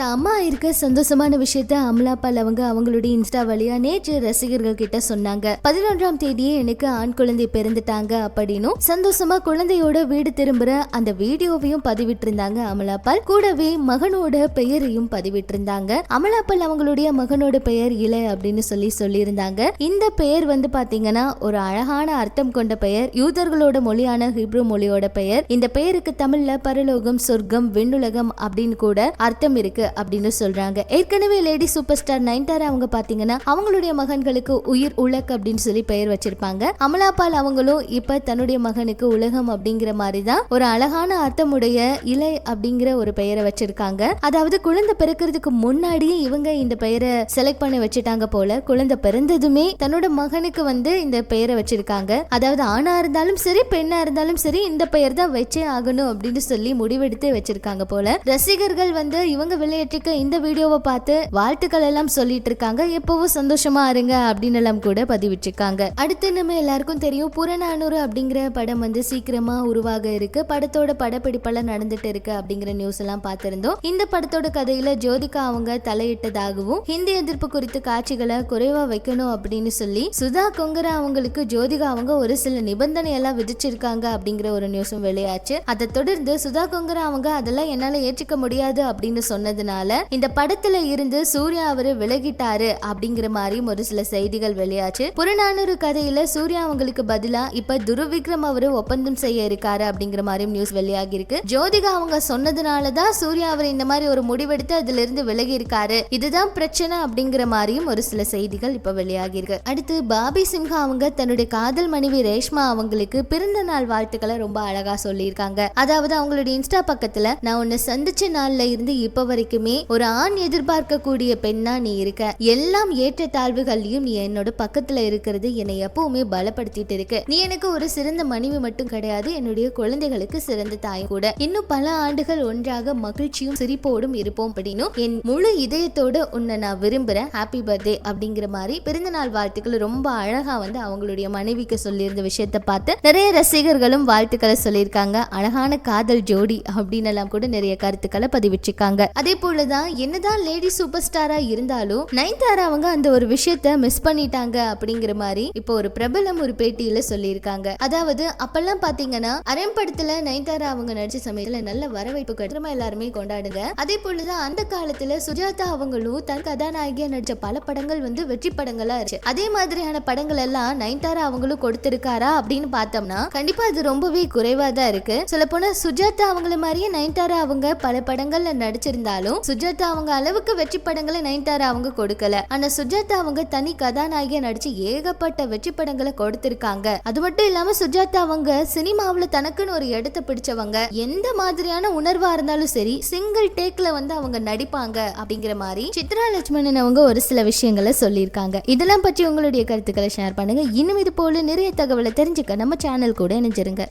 அம்மா இருக்க சந்தோஷமான விஷயத்த அமலாபால் அவங்க அவங்களுடைய இன்ஸ்டா வழியா நேற்று ரசிகர்கள் கிட்ட சொன்னாங்க. பதினொன்றாம் தேதியே எனக்கு ஆண் குழந்தை பிறந்துட்டாங்க அப்படின்னும் சந்தோஷமா குழந்தையோட வீடு திரும்புற அந்த வீடியோவையும் பதிவிட்டிருந்தாங்க அமலாபால் கூடவே மகனோட பெயரையும் பதிவிட்டிருந்தாங்க. அமலாபால் அவங்களுடைய மகனோட பெயர் இலை அப்படின்னு சொல்லி சொல்லியிருந்தாங்க. இந்த பெயர் வந்து பாத்தீங்கன்னா ஒரு அழகான அர்த்தம் கொண்ட பெயர். யூதர்களோட மொழியான ஹிப்ரு மொழியோட பெயர். இந்த பெயருக்கு தமிழ்ல பரலோகம் சொர்க்கம் விண்ணுலகம் அப்படின்னு கூட அர்த்தம் இருக்கு. அப்படின்னு சொல்றாங்க. ஏற்கனவே லேடி சூப்பர் ஸ்டார் நயன்தாரா அவங்க பாத்தீங்கன்னா அவங்களுடைய மகன்களுக்கு உயிர் உலக் அப்படின்னு சொல்லி பெயர் வச்சிருப்பாங்க. அமலாபால் அவங்களும் இப்ப தன்னுடைய மகனுக்கு உலகம் அப்படிங்கிற மாதிரி தான் ஒரு அழகான அர்த்தமுடைய இலை அப்படிங்கிற ஒரு பெயரை வச்சிருக்காங்க. அதாவது குழந்தை பிறக்கிறதுக்கு முன்னாடியே இவங்க இந்த பெயரை செலக்ட் பண்ணி வச்சுட்டாங்க போல குழந்தை பிறந்ததுமே தன்னோட மகனுக்கு வந்து இந்த பெயரை வச்சிருக்காங்க. அதாவது ஆணா இருந்தாலும் சரி பெண்ணா இருந்தாலும் சரி இந்த பெயர் தான் வச்சே ஆகணும் அப்படின்னு சொல்லி முடிவெடுத்து வச்சிருக்காங்க போல. ரசிகர்கள் வந்து இவங்க விளையாட்டுக்கு இந்த வீடியோவை பார்த்து வாழ்த்துக்கள் எல்லாம் சொல்லிட்டு இருக்காங்க. எப்பவும் சந்தோஷமா இருங்க அப்படின்னு எல்லாம் கூட பதிவிட்டிருக்காங்க. அடுத்து நம்ம எல்லாருக்கும் தெரியும் புறநானூறு அப்படிங்கிற படம் வந்து சீக்கிரமா உருவாக இருக்கு. படத்தோட படப்பிடிப்பெல்லாம் நடந்துட்டு இருக்கு அப்படிங்கிற நியூஸ் எல்லாம் பார்த்திருந்தோம். இந்த படத்தோட கதையில ஜோதிகா அவங்க தலையிட்டதாகவும் ஹிந்தி எதிர்ப்பு குறித்த காட்சிகளை குறைவா வைக்கணும் அப்படின்னு சொல்லி சுதா கொங்கரா அவங்களுக்கு ஜோதிகா அவங்க ஒரு சில நிபந்தனை எல்லாம் விதிச்சிருக்காங்க அப்படிங்கிற ஒரு நியூஸும் வெளியாச்சு. அதை தொடர்ந்து சுதா கொங்கரா அவங்க அதெல்லாம் என்னால ஏற்றுக்க முடியாது அப்படின்னு சொன்னது சொன்னதுனால இந்த படத்துல இருந்து சூர்யா அவரு விலகிட்டாரு அப்படிங்கிற மாதிரியும் ஒரு சில செய்திகள் வெளியாச்சு. புறநானூறு கதையில சூர்யா அவங்களுக்கு பதிலா இப்ப துருவிக்ரம் அவரு ஒப்பந்தம் செய்ய இருக்காரு அப்படிங்கிற மாதிரியும் நியூஸ் வெளியாகி இருக்கு ஜோதிகா அவங்க சொன்னதுனாலதான் சூர்யா அவர் இந்த மாதிரி ஒரு முடிவெடுத்து அதுல இருந்து விலகி இருக்காரு இதுதான் பிரச்சனை அப்படிங்கிற மாதிரியும் ஒரு சில செய்திகள் இப்ப வெளியாகி இருக்கு அடுத்து பாபி சிம்ஹா அவங்க தன்னுடைய காதல் மனைவி ரேஷ்மா அவங்களுக்கு பிறந்த நாள் வாழ்த்துக்களை ரொம்ப அழகா சொல்லியிருக்காங்க. அதாவது அவங்களுடைய இன்ஸ்டா பக்கத்துல நான் உன்னை சந்திச்ச நாள்ல இருந்து இப்ப வரைக்கும் ஒரு ஆண் எதிர்பார்க்கக்கூடிய பெண்ணா நீ இருக்க. எல்லாம் ஏற்ற தாழ்வுகள்லயும் நீ என்னோட பக்கத்துல இருக்கிறது என்னை எப்பவுமே பலப்படுத்திட்டு இருக்கு. நீ எனக்கு ஒரு சிறந்த மனைவி மட்டும் கிடையாது என்னுடைய குழந்தைகளுக்கு சிறந்த தாய் கூட. இன்னும் பல ஆண்டுகள் ஒன்றாக மகிழ்ச்சியும் சிரிப்போடும் இருப்போம் அப்படின்னும் என் முழு இதயத்தோட உன்னை நான் விரும்புறேன். ஹாப்பி பர்த்டே அப்படிங்கிற மாதிரி பிறந்தநாள் வாழ்த்துக்கள் ரொம்ப அழகா வந்து அவங்களுடைய மனைவிக்கு சொல்லியிருந்த விஷயத்த பார்த்து நிறைய ரசிகர்களும் வாழ்த்துக்களை சொல்லியிருக்காங்க. அழகான காதல் ஜோடி அப்படின்னு எல்லாம் கூட நிறைய கருத்துக்களை பதிவிச்சிருக்காங்க அதே போலதான் என்னதான் லேடி சூப்பர் ஸ்டாரா இருந்தாலும் நயன்தாரா அவங்க அந்த ஒரு விஷயத்த மிஸ் பண்ணிட்டாங்க அப்படிங்கிற மாதிரி இப்போ ஒரு பிரபலம் ஒரு பேட்டியில சொல்லியிருக்காங்க. அதாவது அப்பெல்லாம் பாத்தீங்கன்னா அரம் படத்துல நயன்தாரா அவங்க நடிச்ச சமயத்துல நல்ல வரவேற்பு கட்டுமா எல்லாருமே கொண்டாடுங்க. அதே போலதான் அந்த காலத்துல சுஜாதா அவங்களும் தன் கதாநாயகியா நடிச்ச பல படங்கள் வந்து வெற்றி படங்களா இருந்துச்சு. அதே மாதிரியான படங்கள் எல்லாம் நயன்தாரா அவங்களும் கொடுத்திருக்காரா அப்படின்னு பார்த்தோம்னா கண்டிப்பா அது ரொம்பவே குறைவா தான் இருக்கு. சொல்ல போனா சுஜாதா அவங்கள மாதிரியே நயன்தாரா அவங்க பல படங்கள்ல நடிச்சிருந்தாலும் சுஜாதா அவங்க அளவுக்கு வெற்றி படங்களை நயன்தாரா அவங்க கொடுக்கல. ஆனா சுஜாதா அவங்க தனி கதாநாயகியா நடிச்சு ஏகப்பட்ட வெற்றி படங்களை கொடுத்திருக்காங்க. அது மட்டும் இல்லாம சுஜாதா அவங்க சினிமாவுல தனக்குன்னு ஒரு இடத்தை பிடிச்சவங்க. எந்த மாதிரியான உணர்வா இருந்தாலும் சரி சிங்கிள் டேக்ல வந்து அவங்க நடிப்பாங்க அப்படிங்கிற மாதிரி சித்ரா லட்சுமணன் அவங்க ஒரு சில விஷயங்களை சொல்லியிருக்காங்க. இதெல்லாம் பற்றி உங்களுடைய கருத்துக்களை ஷேர் பண்ணுங்க. இன்னும் இது போல நிறைய தகவலை தெரிஞ்சுக்க நம்ம சேனல் கூட இணைஞ்சிருங்க.